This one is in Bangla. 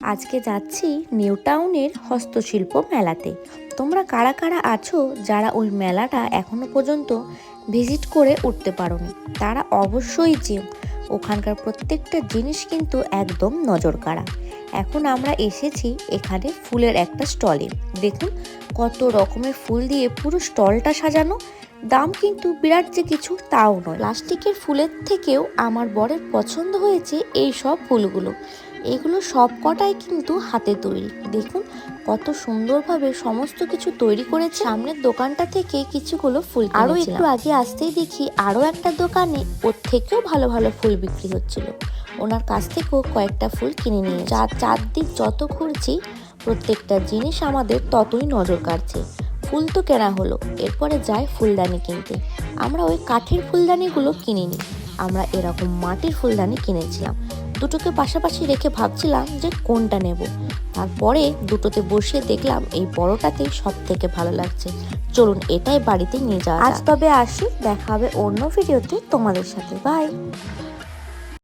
আজকে যাচ্ছি নিউ টাউনের হস্তশিল্প মেলাতে। তোমরা কারা কারা আছো যারা ওই মেলাটা এখনও পর্যন্ত ভিজিট করে উঠতে পারোনি, তারা অবশ্যই যে ওখানকার প্রত্যেকটা জিনিস কিন্তু একদম নজর কাড়া এখন আমরা এসেছি এখানে ফুলের একটা স্টলে। দেখুন, কত রকমের ফুল দিয়ে পুরো স্টলটা সাজানো। দাম কিন্তু বিরাট যে কিছু তাও নয়। প্লাস্টিকের ফুলের থেকেও আমার বরের পছন্দ হয়েছে এই সব ফুলগুলো। এগুলো সব কটাই কিন্তু হাতে তৈরি দেখুন, কত সুন্দরভাবে সমস্ত কিছু তৈরি করেছে। সামনের দোকানটা থেকে কিছুগুলো ফুল আরও একটু আগে আসতেই দেখি আরও একটা দোকানে ওর থেকেও ভালো ভালো ফুল বিক্রি হচ্ছিল। ওনার কাছ থেকেও কয়েকটা ফুল কিনে নিয়ে চার চারদিক যত ঘুরছি, প্রত্যেকটা জিনিস আমাদের ততই নজর কাড়ছে। ফুল তো কেনা হলো, এরপরে যাই ফুলদানি কিনতে। আমরা ওই কাঠের ফুলদানিগুলো কিনিনি। আমরা এরকম মাটির ফুলদানি কিনেছিলাম। দুটোকে পাশাপাশি রেখে ভাবছিলাম যে কোনটা নেব। তারপরে দুটোতে বসিয়ে দেখলাম এই বড়টাতে সব থেকে ভালো লাগছে। চলুন এটাই বাড়িতে নিয়ে যাওয়া আজ তবে আসি দেখা হবে অন্য ভিডিওতে তোমাদের সাথে। বাই।